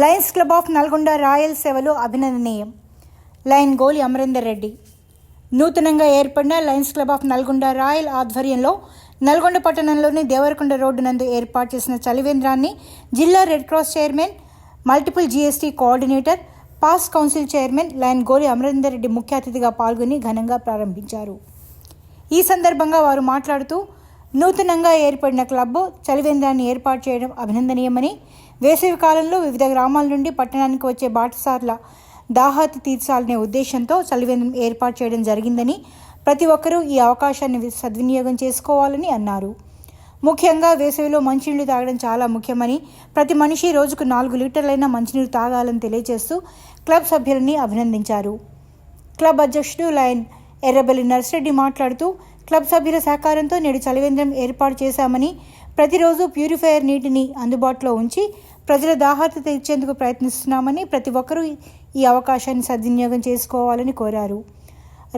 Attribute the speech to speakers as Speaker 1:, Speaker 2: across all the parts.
Speaker 1: Lions Club of Nalgonda royal సేవలు అభినందనీయం. Lion Goli Amarender Reddy. నూతనంగా ఏర్పడిన Lions Club of Nalgonda royal ఆధ్వర్యంలో నల్గొండ పట్టణంలోని దేవరకొండ రోడ్డు నందు ఏర్పాటు చేసిన చలివేంద్రాన్ని జిల్లా red cross chairman multiple GST coordinator past council chairman lion Goli Amarender Reddy ముఖ్య అతిథిగా పాల్గొని ఘనంగా ప్రారంభించారు. ఈ సందర్భంగా వారు మాట్లాడుతూ నూతనంగా ఏర్పడిన క్లబ్ చలివేంద్రాన్ని ఏర్పాటు చేయడం అభినందనీయమని వేసవి కాలంలో వివిధ గ్రామాల నుండి పట్టణానికి వచ్చే బాటసార్ల దాహాతి తీర్చాలనే ఉద్దేశంతో చలివేంద్రం ఏర్పాటు చేయడం జరిగిందని ప్రతి ఒక్కరూ ఈ అవకాశాన్ని సద్వినియోగం చేసుకోవాలని అన్నారు. ముఖ్యంగా వేసవిలో మంచినీళ్ళు తాగడం చాలా ముఖ్యమని ప్రతి మనిషి రోజుకు నాలుగు లీటర్లైన మంచినీరు తాగాలని తెలియజేస్తూ క్లబ్ సభ్యులని అభినందించారు. క్లబ్ అధ్యక్షుడు లయన్ ఎర్రబెల్లి నర్సిరెడ్డి మాట్లాడుతూ క్లబ్ సభ్యుల సహకారంతో నేడు చలివేంద్రం ఏర్పాటు చేశామని ప్రతిరోజు ప్యూరిఫైయర్ నీటిని అందుబాటులో ఉంచి ప్రజల దాహార్త తీర్చేందుకు ప్రయత్నిస్తున్నామని ప్రతి ఒక్కరూ ఈ అవకాశాన్ని సద్వినియోగం చేసుకోవాలని కోరారు.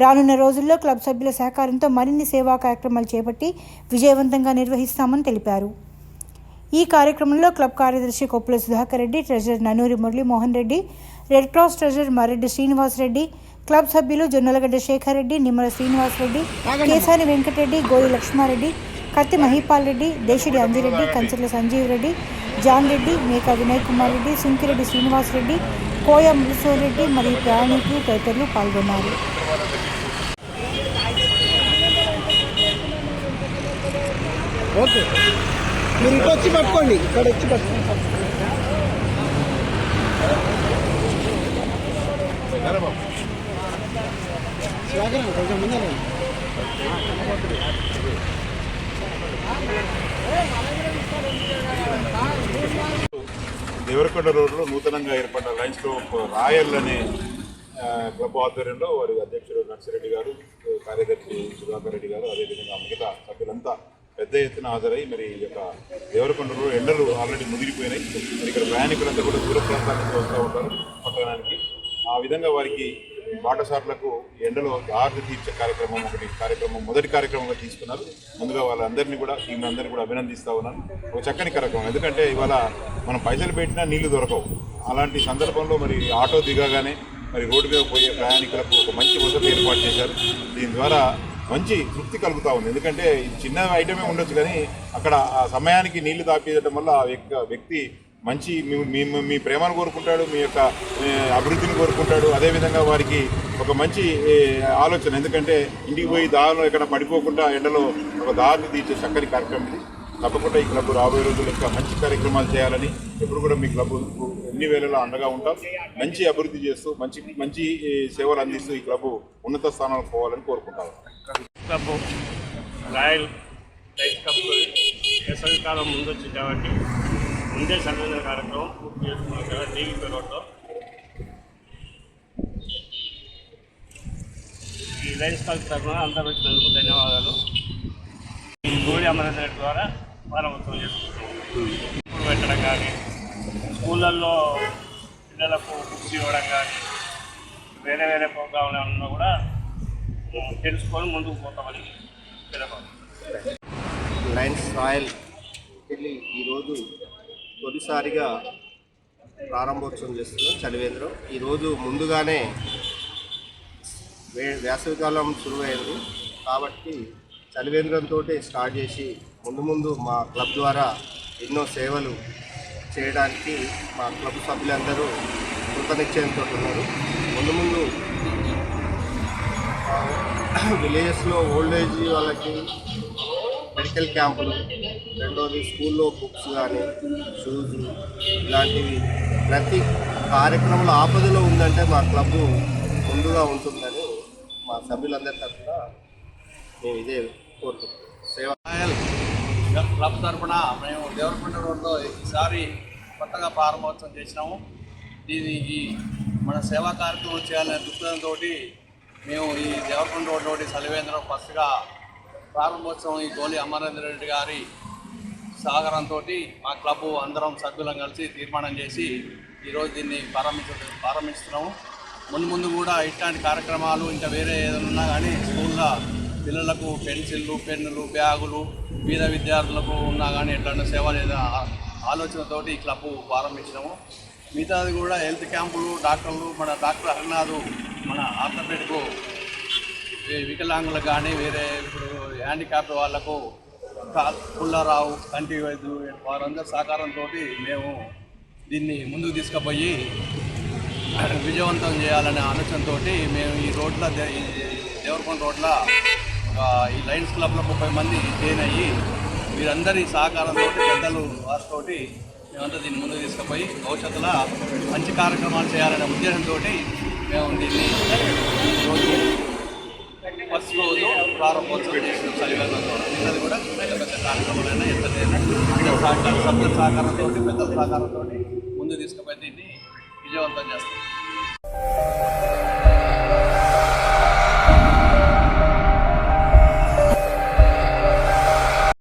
Speaker 1: రానున్న రోజుల్లో క్లబ్ సభ్యుల సహకారంతో మరిన్ని సేవా కార్యక్రమాలు చేపట్టి విజయవంతంగా నిర్వహిస్తామని తెలిపారు. ఈ కార్యక్రమంలో క్లబ్ కార్యదర్శి Koppula Sudhakar Reddy treasurer Nannuri Muralimohan Reddy red cross treasurer Mareddy Srinivas Reddy club సభ్యులు జొన్నలగడ్డ శేఖర్ రెడ్డి నిమ్మల శ్రీనివాస్ రెడ్డి కేసాని వెంకటరెడ్డి గోలి లక్ష్మారెడ్డి కత్తి మహిపాల్ రెడ్డి దేశిడి అంజిరెడ్డి కంచర్ల సంజీవ్ రెడ్డి జాన్ రెడ్డి మేకా వినయ్ కుమార్ రెడ్డి సుంకిరెడ్డి శ్రీనివాస్ రెడ్డి కోయ మృసోర్ రెడ్డి మరియు ప్రయాణికులు తదితరులు పాల్గొన్నారు.
Speaker 2: ఓకే. మీరు ఇటు వచ్చి పట్టుకోండి. ఇక్కడ వచ్చి పట్టుకోండి.
Speaker 3: దేవరకొండ రోడ్లో నూతనంగా ఏర్పడ్డ లయన్స్ క్లబ్ రాయల్ అనే క్లబ్ ఆధ్వర్యంలో వారి అధ్యక్షుడు నర్సిరెడ్డి గారు కార్యదర్శి సుధాకర్ రెడ్డి గారు అదేవిధంగా మిగతా సభ్యులంతా పెద్ద ఎత్తున హాజరై మరి ఈ యొక్క దేవరకొండ ఎండలు ఆల్రెడీ ముదిరిపోయినాయి. మరి ఇక్కడ ప్రయాణికులంతా కూడా దూర ప్రాంతాల నుంచి వస్తూ ఉంటారు. పట్టణానికి ఆ విధంగా వారికి పాఠశాలలకు ఎండలో ఆర్తి తీర్చే కార్యక్రమం ఒకటి కార్యక్రమం మొదటి కార్యక్రమంగా తీసుకున్నారు. ముందుగా వాళ్ళందరినీ కూడా టీం అందరినీ కూడా అభినందిస్తా ఉన్నాను. ఒక చక్కని కార్యక్రమం. ఎందుకంటే ఇవాళ మనం పైసలు పెట్టినా నీళ్ళు దొరకవు. అలాంటి సందర్భంలో మరి ఆటో దిగగానే మరి రోడ్డు మీద పోయే ప్రయాణికులకు ఒక మంచి వసతి ఏర్పాటు చేశారు. దీని ద్వారా మంచి తృప్తి కలుగుతూ ఉంది. ఎందుకంటే చిన్న ఐటమే ఉండొచ్చు కానీ అక్కడ ఆ సమయానికి నీళ్ళు తాపేయడం వల్ల ఆ వ్యక్తి మంచి మీ- మీ ప్రేమను కోరుకుంటాడు మీ యొక్క అభివృద్ధిని కోరుకుంటాడు. అదేవిధంగా వారికి ఒక మంచి ఆలోచన. ఎందుకంటే ఇంటికి పోయి దారిలో ఎక్కడ పడిపోకుండా ఎండలో ఒక దారిని తీర్చే చక్కని కార్యక్రమం ఇది. తప్పకుండా ఈ క్లబ్ రాబోయే రోజుల్లో ఇంకా మంచి కార్యక్రమాలు చేయాలని ఎప్పుడు కూడా మీ క్లబ్ ఎన్ని వేలలో అండగా ఉంటాం. మంచి అభివృద్ధి చేస్తూ మంచి మంచి సేవలు అందిస్తూ ఈ క్లబ్ ఉన్నత స్థానాలకు పోవాలని కోరుకుంటాను
Speaker 4: క్లబ్ రాయల్ రైస్ వేసవి కాలం ముందు వచ్చి కాబట్టి ఇదే చదివిన కార్యక్రమం పూర్తి చేసుకున్నాం కదా టీవీ రోడ్లో ఈ లైన్స్ కప్ తరఫున అందరూ వచ్చినందుకు ధన్యవాదాలు. ఈ గోడి అమరనాథ్ ద్వారా ప్రారంభోత్సవం చేసుకుంటున్నాం. ఇప్పుడు పెట్టడం కానీ స్కూళ్ళల్లో పిల్లలకు బుక్స్ ఇవ్వడం కానీ వేరే వేరే ప్రోగ్రాంలు ఏమన్నా కూడా తెలుసుకొని ముందుకు పోతామని తెలియదు
Speaker 5: లైన్స్ రాయల్ ఈరోజు తొలిసారిగా ప్రారంభోత్సవం చేస్తున్నాం చలివేంద్రం ఈరోజు ముందుగానే వే వేసవికాలం శురువైంది. కాబట్టి చలివేంద్రంతో స్టార్ట్ చేసి ముందు ముందు మా క్లబ్ ద్వారా ఎన్నో సేవలు చేయడానికి మా క్లబ్ సభ్యులందరూ కృతనిశ్చయంతో ఉన్నారు. ముందు ముందు విలేజెస్లో ఓల్డ్ ఏజ్ వాళ్ళకి మెడికల్ క్యాంపులు రెండోది స్కూల్లో బుక్స్ కానీ షూస్ ఇలాంటివి. ప్రతి కార్యక్రమంలో ఆపదలో ఉందంటే మా క్లబ్ ముందుగా ఉంటుందని మా సభ్యులందరి తరఫున మేము ఇదే కోరుకుంటున్నాం. సేవ
Speaker 6: క్లబ్ తరఫున మేము దేవరకొండ రోడ్లో ఈసారి కొత్తగా ప్రారంభోత్సవం చేసినాము. దీనికి మన సేవా కార్యక్రమం చేయాలనే దృక్పథంతో మేము ఈ దేవరకొండ రోడ్లోని సలివేంద్రం ఫస్ట్గా ప్రారంభోత్సవం ఈ గోలి అమరేంద్ర రెడ్డి గారి సహకారంతో మా క్లబ్ అందరం సభ్యులం కలిసి తీర్మానం చేసి ఈరోజు దీన్ని ప్రారంభించ ప్రారంభిస్తున్నాము. ముందు ముందు కూడా ఇట్లాంటి కార్యక్రమాలు ఇంకా వేరే ఏదైనా ఉన్నా కానీ స్కూల్లో పిల్లలకు పెన్సిళ్ళు పెన్నులు బ్యాగులు పేద విద్యార్థులకు ఉన్నా కానీ ఎట్లాంటి సేవలు ఏదైనా ఆలోచనతోటి ఈ క్లబ్ ప్రారంభించినాము. మిగతాది కూడా హెల్త్ క్యాంపులు డాక్టర్లు మన డాక్టర్ హరినాథు మన ఆర్థపేటకు వికలాంగులకు కానీ వేరే ఇప్పుడు హ్యాండిక్యాప్ వాళ్ళకు పుల్లారావు కంటి వైద్యు వారందరి సహకారంతో మేము దీన్ని ముందుకు తీసుకుపోయి విజయవంతం చేయాలనే ఆలోచనతో మేము ఈ రోడ్ల దేవరకొండ రోడ్ల ఈ లయన్స్ క్లబ్లో ముప్పై మంది జాయిన్ అయ్యి వీరందరి సహకారంతో పెద్దలు వారితో మేమంతా దీన్ని ముందుకు తీసుకుపోయి భవిష్యత్తులో మంచి కార్యక్రమాలు చేయాలనే ఉద్దేశంతో మేము దీన్ని ఈరోజు ఫస్ట్ రోజు ప్రారంభోత్సవం చేసిన చలివేంద్రం ద్వారా కూడా పెద్ద పెద్ద కార్యక్రమాలైనా ఎంత పెద్ద సభ్యుల సహకారంతో పెద్దల సహకారంతో ముందు తీసుకుపోయి దీన్ని విజయవంతం చేస్తాం